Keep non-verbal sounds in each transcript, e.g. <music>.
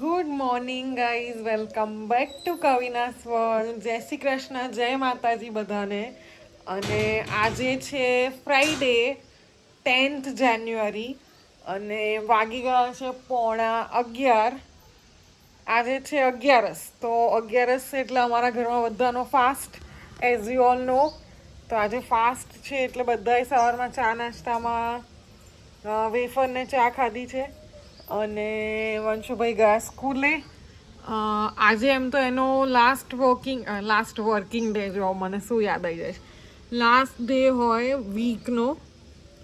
Good morning guys, welcome back to Kavina's world. જય શ્રી કૃષ્ણ, જય માતાજી બધાને. અને આજે છે ફ્રાઈડે, ટેન્થ જાન્યુઆરી. અને વાગી ગયા છે પોણા અગિયાર. આજે છે અગિયારસ. તો અગિયારસ એટલે અમારા ઘરમાં બધાનો fast as you all know તો આજે ફાસ્ટ છે એટલે બધાએ સવારમાં ચા નાસ્તામાં વેફરને ચા ખાધી છે. અને વંશુભાઈ ગયા સ્કૂલે. આજે એમ તો એનો last working last working day જો મને શું યાદ આવી જાય છે. લાસ્ટ ડે હોય વીકનો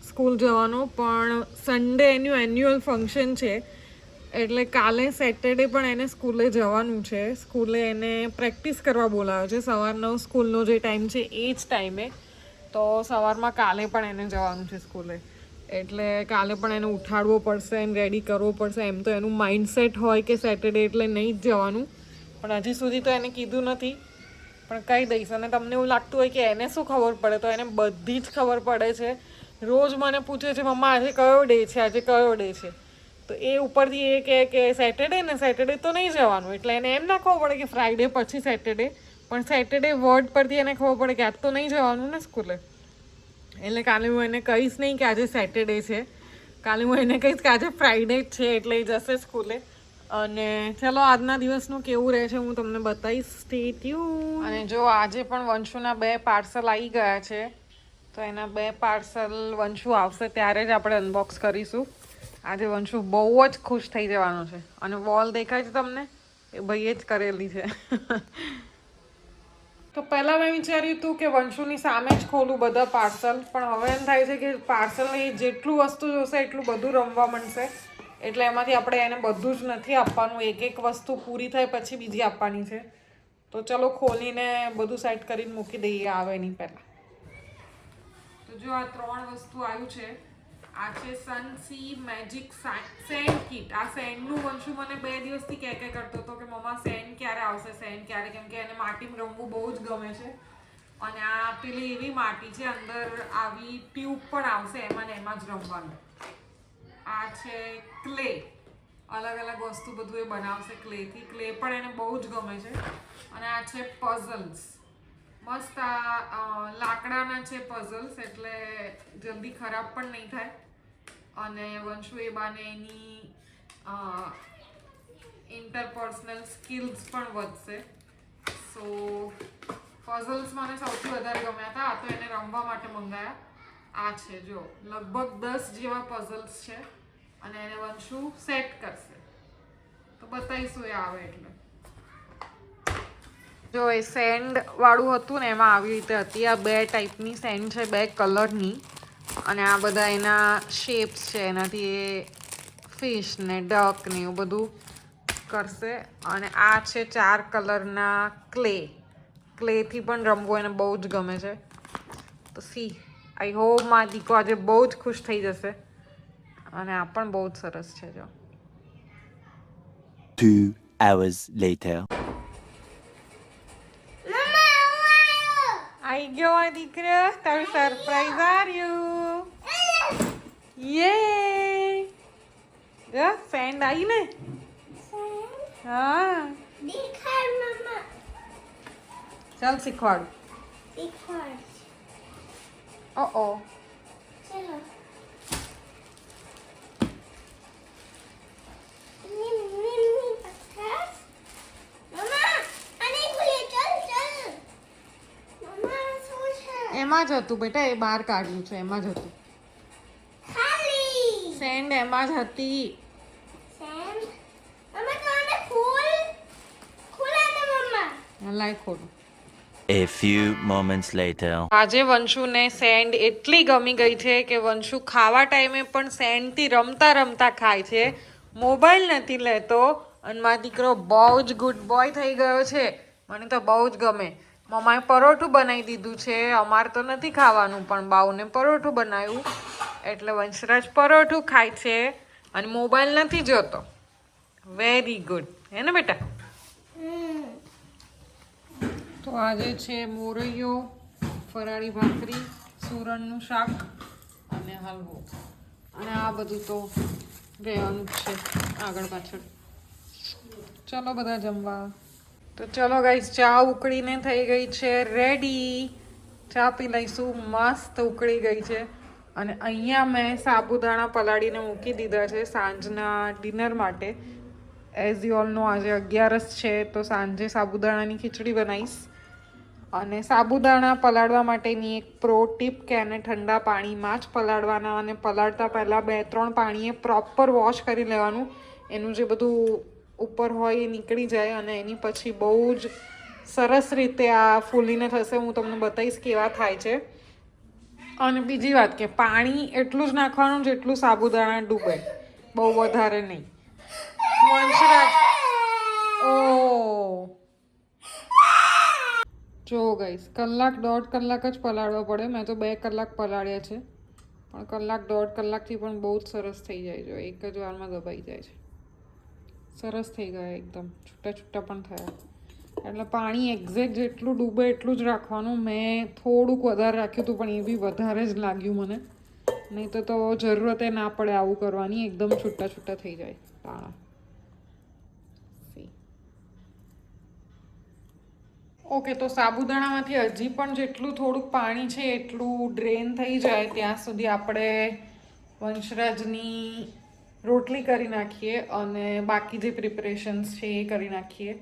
સ્કૂલ જવાનો, પણ સન્ડે એનું એન્યુઅલ ફંક્શન છે. એટલે કાલે સેટરડે પણ એને સ્કૂલે જવાનું છે. સ્કૂલે એને પ્રેક્ટિસ કરવા બોલાવ્યો છે. સવારનો સ્કૂલનો જે ટાઈમ છે, એ જ ટાઈમે તો સવારમાં કાલે પણ એને જવાનું છે સ્કૂલે. એટલે કાલે પણ એને ઉઠાડવો પડશે એને રેડી કરવો પડશે. એમ તો એનું માઇન્ડસેટ હોય કે સેટરડે એટલે નહીં જ જવાનું. પણ હજી સુધી તો એને કીધું નથી. પણ કહી દઈશ અને તમને એવું લાગતું હોય કે એને શું ખબર પડે, તો એને બધી જ ખબર પડે છે. રોજ મને પૂછે છે, મમ્મા, આજે કયો ડે છે? આજે કયો ડે છે? તો એ ઉપરથી એ કહે કે સેટરડે ને સેટરડે તો નહીં જવાનું. એટલે એને એમ ના ખબર પડે કે ફ્રાઈડે પછી સેટરડે પણ સેટરડે વર્ડ પરથી એને ખબર પડે કે આજ તો નહીં જવાનું ને સ્કૂલે. એટલે કાલે હું એને કહીશ નહીં કે આજે સેટરડે છે. કાલે હું એને કહીશ કે આજે ફ્રાઈડે જ છે એટલે એ જશે સ્કૂલે. અને ચલો આજના દિવસનું કેવું રહે છે હું તમને બતાવીશ. સ્ટે ટ્યુન અને જો આજે પણ વંશુના બે પાર્સલ આવી ગયા છે, તો એના બે પાર્સલ વંશુ આવશે ત્યારે જ આપણે અનબોક્સ કરીશું. આજે વંશુ બહુ જ ખુશ થઈ જવાનો છે. અને વોલ દેખાય છે તમને? એ ભાઈએ જ કરેલી છે. <laughs> તો પહેલાં મેં વિચાર્યું હતું કે વંશુની સામે જ ખોલું બધા પાર્સલ, પણ હવે એમ થાય છે કે પાર્સલની જેટલું વસ્તુ જોશે એટલું બધું રમવા મળશે એટલે એમાંથી આપણે એને બધું જ નથી આપવાનું. એક એક વસ્તુ પૂરી થાય પછી બીજી આપવાની છે. તો ચલો ખોલીને બધું સેટ કરીને મૂકી દઈએ, આવે એની પહેલાં. તો જો આ ત્રણ વસ્તુ આવ્યું છે આ છે સનસી મેજિક સેન્ડ કીટ આ સેન્ડનું વંશુ મને બે દિવસથી કહે કહે કરતો હતો કે, મમ્મા સેન્ડ ક્યારે આવશે? સેન્ડ ક્યારે? કેમ કે એને માટીમાં રમવું બહુ જ ગમે છે. અને આ પેલી એવી માટી છે, અંદર આવી ટ્યુબ પણ આવશે એમાં ને એમાં જ રમવાનું. આ છે ક્લે અલગ અલગ વસ્તુ બધું એ બનાવશે ક્લેથી ક્લે પણ એને બહુ જ ગમે છે. અને આ છે પઝલ્સ મસ્ત આ લાકડાના છે પઝલ્સ એટલે જલ્દી ખરાબ પણ નહીં થાય. અને વંશુ એ બાને એની ઇન્ટરપર્સનલ સ્કિલ્સ પણ વધશે. સો પઝલ્સ મને સૌથી વધારે ગમ્યા હતા. આ તો એને રમવા માટે મંગાયા. આ છે, જો, લગભગ દસ જેવા પઝલ્સ છે. અને એને વંશુ સેટ કરશે. તો બતાવીશું એ આવે એટલે. જો એ સેન્ડ વાળું હતું ને એમાં આવી રીતે હતી. આ બે ટાઈપની સેન્ડ છે, બે કલરની. અને આ બધા એના શેપ્સ છે, એનાથી એ ફિશ ને ડક ને એવું બધું કરશે. અને આ છે ચાર કલરના ક્લે. ક્લેથી પણ રમવું એને બહુ જ ગમે છે. તો સી, આઈ હોપ મા દીકો આજે બહુ જ ખુશ થઈ જશે. અને આ પણ બહુ જ સરસ છે, જો. Two hours later. આઈ ગયો આ દીકરો. તારું સરપ્રાઈઝ આવ્યું. યે ફ્રેન્ડ આવી ને? હા. ચાલ શીખવાડું. શીખવાડ ઓ ઓ ચલો નિમ નિમ નિમ પથ્થર મમ્મા આને ખુલી ચલ ચલ મમ્મા શું છે એમાં જ હતું બેટા એ બહાર કાઢ્યું છે એમાં જ હતું. સેન્ડ એમાં જ હતી. A few moments later. આજે વંશુને સેન્ડ એટલી ગમી ગઈ છે કે વંશુ ખાવા ટાઈમે પણ સેન્ડથી રમતા રમતા ખાય છે. મોબાઈલ નથી લેતો. અને મારો દીકરો બહુ જ ગુડ બોય થઈ ગયો છે. મને તો બહુ જ ગમે. મમ્માએ પરોઠું બનાવી દીધું છે. અમારે તો નથી ખાવાનું, પણ બાઉને પરોઠું બનાવ્યું. એટલે વંશરાજ પરોઠું ખાય છે અને મોબાઈલ નથી જોતો. વેરી ગુડ હે ને બેટા? તો આજે છે મોરૈયો, ફરાળી ભાખરી, સુરણનું શાક અને હલવો. અને આ બધું તો રહેવાનું જ છે આગળ પાછળ. ચલો બધા જમવા. તો ચલો ગાઈસ ચા ઉકળીને થઈ ગઈ છે રેડી ચા પી લઈશું, મસ્ત ઉકળી ગઈ છે. અને અહીંયા મેં સાબુદાણા પલાળીને મૂકી દીધા છે સાંજના ડિનર માટે. એઝ યુ ઓલનો આજે અગિયારસ છે, તો સાંજે સાબુદાણાની ખીચડી બનાવીશ. અને સાબુદાણા પલાળવા માટેની એક પ્રો ટીપ કે એને ઠંડા પાણીમાં જ પલાળવાના. અને પલાળતા પહેલાં બે ત્રણ પાણીએ પ્રોપર વોશ કરી લેવાનું. એનું જે બધું ઉપર હોય એ નીકળી જાય અને એની પછી બહુ જ સરસ રીતે આ ફૂલીને થશે, હું તમને બતાવીશ કેવા થાય છે. અને બીજી વાત કે પાણી એટલું જ નાખવાનું જેટલું સાબુદાણા ડૂબે, બહુ વધારે નહીં. વંશરાજ, ઓ. જો ગઈશ કલાક દોઢ કલાક જ પલાળવા પડે, મેં તો બે કલાક પલાળ્યા છે. પણ કલાક દોઢ કલાકથી પણ બહુ જ સરસ થઈ જાય જો એક જ વારમાં દબાઈ જાય છે. સરસ થઈ ગયા એકદમ. છૂટા છૂટા પણ થયા. એટલે પાણી એક્ઝેક્ટ જેટલું ડૂબે એટલું જ રાખવાનું. મેં થોડુંક વધારે રાખ્યું હતું, પણ એ બી વધારે જ લાગ્યું મને. નહીં તો તો જરૂરતે ના પડે આવું કરવાની. એકદમ છૂટા છૂટા થઈ જાય દાણા ઓકે તો સાબુદાણામાંથી હજી પણ જેટલું થોડુંક પાણી છે, એટલું ડ્રેન થઈ જાય. ત્યાં સુધી આપણે વંશરાજની રોટલી કરી નાખીએ અને બાકી જે પ્રિપરેશન્સ છે એ કરી નાખીએ.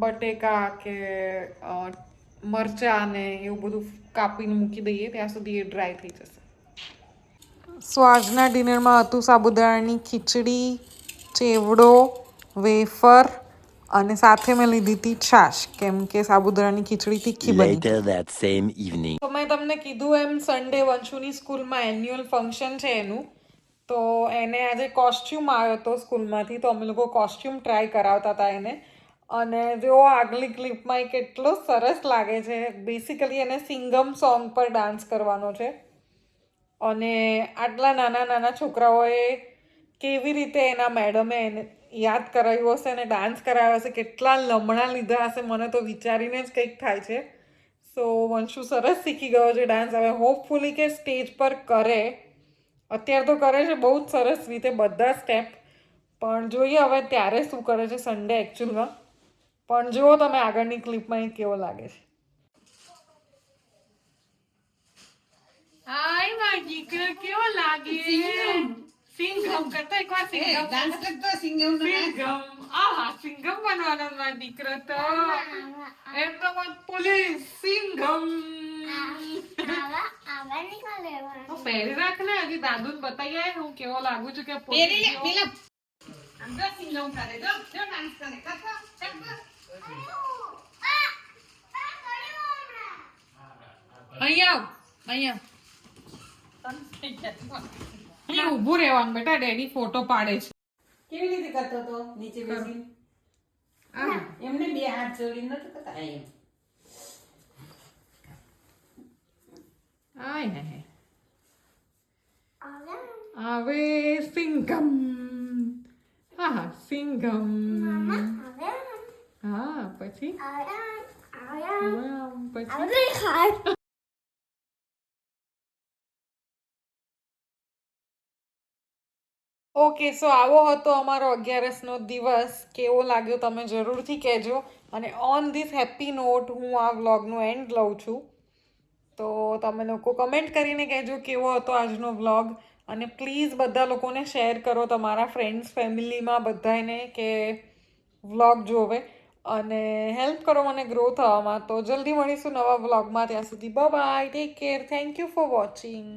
બટેકા કે મરચાં ને એવું બધું કાપીને મૂકી દઈએ ત્યાં સુધી એ ડ્રાય થઈ જશે. સો આજના ડિનરમાં હતું સાબુદાણાની ખીચડી ચેવડો વેફર અને સાથે મેં લીધી હતી છાશ કેમ કે સાબુદાણાની ખીચડી તીખી બની. That same તો મેં તમને કીધું એમ સન્ડે વંશુની સ્કૂલમાં એન્યુઅલ ફંક્શન છે એનું. તો એને આજે કોસ્ચ્યુમ આવ્યો હતો સ્કૂલમાંથી, તો અમે લોકો કોસ્ચ્યુમ ટ્રાય કરાવતા હતા એને. અને જો આગલી ક્લિપમાં એ કેટલો સરસ લાગે છે. બેસિકલી એને સિંગમ સોંગ પર ડાન્સ કરવાનો છે. અને આટલા નાના નાના છોકરાઓએ કેવી રીતે એના મેડમે એને યાદ કરાવ્યું હશે અને ડાન્સ કરાવ્યો હશે, કેટલા લમણા લીધા હશે, મને તો વિચારીને જ કંઈક થાય છે. સો વંશુ સરસ શીખી ગયો છે ડાન્સ હવે હોપફુલી કે સ્ટેજ પર કરે. અત્યારે તો કરે છે બહુ જ સરસ રીતે બધા સ્ટેપ પણ જોઈએ હવે ત્યારે શું કરે છે સન્ડે એકચ્યુઅલમાં પણ જુઓ તમે આગળની ક્લિપમાં એ કેવો લાગે છે. હાય મારી દીકરો કેવો લાગે? સિંઘમ કરતા એક વાર ડાન્સ કરતો સિંગમ. સિંઘમ આહા સિંઘમ બનવાનો મારો દીકરો તો. એમ તો પોલીસ. સિંગમ. પહેરી રાખ ને હજી દાદુ ને બતાવી આવે હું કેવો લાગુ છું કે પેલી પેલા આમ સિંગમ કરે જો જો ડાન્સ કરે કરતો કરતો અહીંયા આવ અહીંયા અહીંયા ઊભું રહેવાનું બેટા ડેડી ફોટો પાડે છે. કેવી રીતે કરતો તો નીચે બેસીને? એમને બે હાથ જોડીને નતો કરતા? એમ. આય હાય આવ્યા આવે? સિંઘમ. હા હા આવ્યા હા પછી? ઓકે સો આવો હતો અમારો અગિયારસનો દિવસ. કેવો લાગ્યો તમે જરૂરથી કહેજો. અને ઓન ધીસ હેપી નોટ હું આ વ્લોગનું એન્ડ લઉં છું. તો તમે લોકો કમેન્ટ કરીને કહેજો કેવો હતો આજનો વ્લોગ અને પ્લીઝ બધા લોકોને શેર કરો તમારા ફ્રેન્ડ્સ ફેમિલીમાં બધાને કે વ્લોગ જોવે. અને હેલ્પ કરો મને ગ્રો થવામાં. તો જલ્દી મળીશું નવા વ્લોગમાં ત્યાં સુધી bye take care thank you for watching